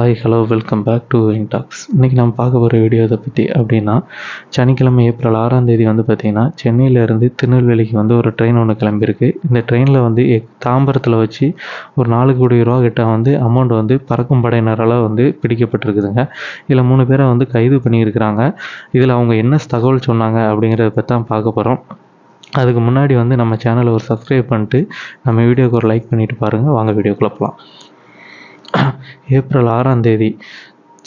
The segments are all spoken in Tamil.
Hi hello welcome back to in talks இன்றைக்கி நம்ம பார்க்க போகிற வீடியோ இதை பற்றி அப்படின்னா சனிக்கிழமை ஏப்ரல் ஆறாம் தேதி வந்து பார்த்திங்கன்னா சென்னையிலேருந்து திருநெல்வேலிக்கு வந்து ஒரு ட்ரெயின் ஒன்று கிளம்பியிருக்கு. இந்த ட்ரெயினில் வந்து எக் தாம்பரத்தில் வச்சு ஒரு நாலு கோடி ரூபா கிட்ட வந்து அமௌண்ட் வந்து பறக்கும் படையினரால் வந்து பிடிக்கப்பட்டிருக்குதுங்க. இதில் மூணு பேரை வந்து கைது பண்ணியிருக்கிறாங்க. இதில் அவங்க என்ன தகவல் சொன்னாங்க அப்படிங்கிறத பற்றி தான் பார்க்க போகிறோம் அதுக்கு முன்னாடி வந்து நம்ம சேனலை ஒரு சப்ஸ்கிரைப் பண்ணிட்டு நம்ம வீடியோக்கு ஒரு லைக் பண்ணிவிட்டு பாருங்கள் வாங்க வீடியோக்குள்ளே போகலாம் ஏப்ரல் ஆறாம் தேதி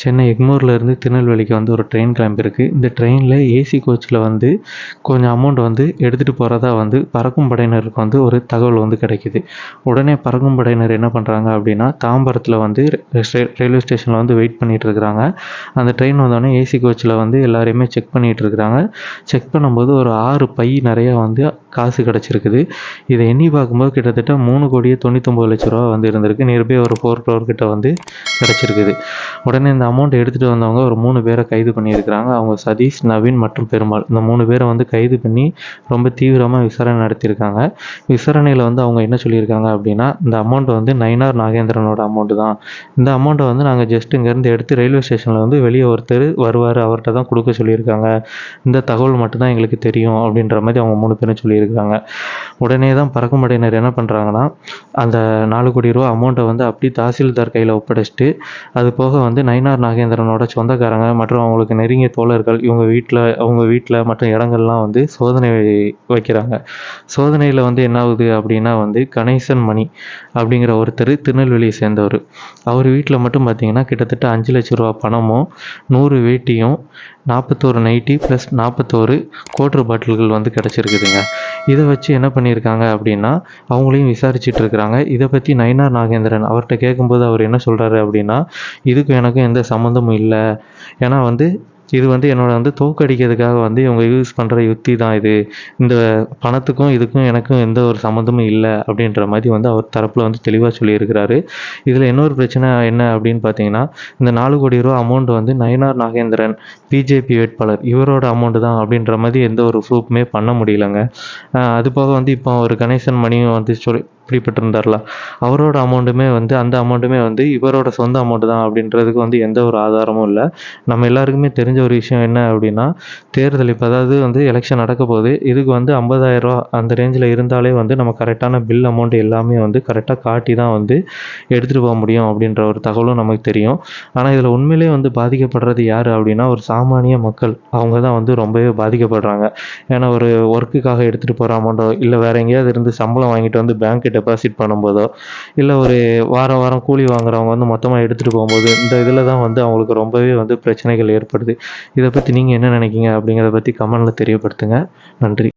சென்னை எக்மோர்லேருந்து திருநெல்வேலிக்கு வந்து ஒரு ட்ரெயின் கிளம்பியிருக்கு. இந்த ட்ரெயினில் ஏசி கோச்சில் வந்து கொஞ்சம் அமௌண்ட் வந்து எடுத்துகிட்டு போகிறதா வந்து பறக்கும் படையினருக்கு வந்து ஒரு தகவல் வந்து கிடைக்கிது. உடனே பறக்கும் படையினர் என்ன பண்ணுறாங்க அப்படின்னா தாம்பரத்தில் வந்து ரயில்வே ஸ்டேஷனில் வந்து வெயிட் பண்ணிகிட்டு இருக்கிறாங்க. அந்த ட்ரெயின் வந்தோடனே ஏசி கோச்சில் வந்து எல்லாரையுமே செக் பண்ணிகிட்டு இருக்கிறாங்க. செக் பண்ணும்போது ஒரு ஆறு பை நிறையா வந்து காசு கிடச்சிருக்குது. இதை எண்ணி பார்க்கும்போது கிட்டத்தட்ட மூணு கோடியே தொண்ணூத்தொம்பது லட்ச ரூபா வந்து இருந்திருக்கு. நியர்பை ஒரு ஃபோர் க்ரோர் கிட்ட வந்து கிடச்சிருக்குது. உடனே இந்த அமௌண்ட் எடுத்துகிட்டு வந்தவங்க ஒரு மூணு பேரை கைது பண்ணியிருக்கிறாங்க. அவங்க சதீஷ் நவீன் மற்றும் பெருமாள். இந்த மூணு பேரை வந்து கைது பண்ணி ரொம்ப தீவிரமாக விசாரணை நடத்தியிருக்காங்க. விசாரணையில் வந்து அவங்க என்ன சொல்லியிருக்காங்க அப்படின்னா இந்த அமௌண்ட் வந்து நயினார் நாகேந்திரனோட அமௌண்ட்டு தான். இந்த அமௌண்ட்டை வந்து நாங்கள் ஜஸ்ட் இங்கேருந்து எடுத்து ரயில்வே ஸ்டேஷனில் வந்து வெளியே ஒருத்தர் வருவார் அவர்கிட்ட தான் கொடுக்க சொல்லியிருக்காங்க. இந்த தகவல் மட்டும்தான் எங்களுக்கு தெரியும் அப்படின்ற மாதிரி அவங்க மூணு பேரும் சொல்லியிருக்காங்க உடனே தான் பறக்கும் படையினர் என்ன பண்ணுறாங்கன்னா அந்த நாலு கோடி ரூபா அமௌண்ட்டை வந்து அப்படி தாசில்தார் கையில் ஒப்படைச்சிட்டு அது போக வந்து நயினார் நாகேந்திரனோட சொந்தக்காரங்க மற்றும் அவங்களுக்கு நெருங்கிய தோழர்கள் இவங்க வீட்டில் அவங்க வீட்டில் மற்ற இடங்கள்லாம் வந்து சோதனை வைக்கிறாங்க. சோதனையில் வந்து என்ன ஆகுது அப்படின்னா வந்து கணேசன் மணி அப்படிங்கிற ஒருத்தர் திருநெல்வேலியை சேர்ந்தவர். அவர் வீட்டில் மட்டும் பார்த்தீங்கன்னா கிட்டத்தட்ட அஞ்சு லட்ச ரூபா பணமும் நூறு வேட்டியும் நாற்பத்தோரு நைட்டி ப்ளஸ் நாற்பத்தோரு கோட்ரு பாட்டில்கள் வந்து கிடச்சிருக்குதுங்க. இதை வச்சு என்ன பண்ணியிருக்காங்க அப்படின்னா அவங்களையும் விசாரிச்சுட்டு இருக்கிறாங்க. இதை பற்றி நயினார் நாகேந்திரன் அவர்கிட்ட கேட்கும்போது அவர் என்ன சொல்கிறாரு அப்படின்னா இதுக்கும் எனக்கும் எந்த சம்மந்தமும் இல்லை. ஏன்னா வந்து இது வந்து என்னோட வந்து தோக்கடிக்கிறதுக்காக வந்து இவங்க யூஸ் பண்ணுற யுக்தி தான் இது. இந்த பணத்துக்கும் இதுக்கும் எனக்கும் எந்த ஒரு சம்மந்தமும் இல்லை அப்படின்ற மாதிரி வந்து அவர் தரப்பில் வந்து தெளிவாக சொல்லியிருக்கிறாரு. இதில் இன்னொரு பிரச்சனை என்ன அப்படின்னு பார்த்தீங்கன்னா இந்த நாலு கோடி ரூபா அமௌண்ட் வந்து நயனார் நாகேந்திரன் பிஜேபி வேட்பாளர் இவரோட அமௌண்ட்டு தான் அப்படின்ற மாதிரி எந்த ஒரு ப்ரூஃப்மே பண்ண முடியலங்க. அது போக வந்து இப்போ ஒரு கணேசன் மணியும் வந்து சொல்லி பிடிப்பட்டிருந்தார்ல அவரோட அமௌண்ட்டுமே வந்து அந்த அமௌண்ட்டுமே வந்து இவரோட சொந்த அமௌண்ட்டு தான் அப்படின்றதுக்கு வந்து எந்த ஒரு ஆதாரமும் இல்லை. நம்ம எல்லாருக்குமே தெரிஞ்ச ஒரு விஷயம் என்ன அப்படின்னா தேர்தல் இப்போ அதாவது வந்து எலெக்ஷன் நடக்க போகுது. இதுக்கு வந்து ஐம்பதாயிரரூவா அந்த ரேஞ்சில் இருந்தாலே வந்து நம்ம கரெக்டான பில் அமௌண்ட் எல்லாமே வந்து கரெக்டாக காட்டி தான் வந்து எடுத்துகிட்டு போக முடியும் அப்படின்ற ஒரு தகவலும் நமக்கு தெரியும். ஆனால் இதில் உண்மையிலே வந்து பாதிக்கப்படுறது யார் அப்படின்னா ஒரு சாமானிய மக்கள். அவங்க தான் வந்து ரொம்பவே பாதிக்கப்படுறாங்க. ஏன்னா ஒரு ஒர்க்குக்காக எடுத்துகிட்டு போகிற அமௌண்ட்டோ இல்லை வேறு எங்கேயாவது இருந்து சம்பளம் வாங்கிட்டு வந்து பேங்க் டெபாசிட் பண்ணும்போதோ இல்லை ஒரு வாரம் வாரம் கூலி வாங்குறவங்க வந்து மொத்தமாக எடுத்துகிட்டு போகும்போது இந்த இதில் தான் வந்து அவங்களுக்கு ரொம்பவே வந்து பிரச்சனைகள் ஏற்படுது. இதை பற்றி நீங்கள் என்ன நினைக்கிங்க அப்படிங்கிறத பற்றி கமெண்டில் தெரியப்படுத்துங்க. நன்றி.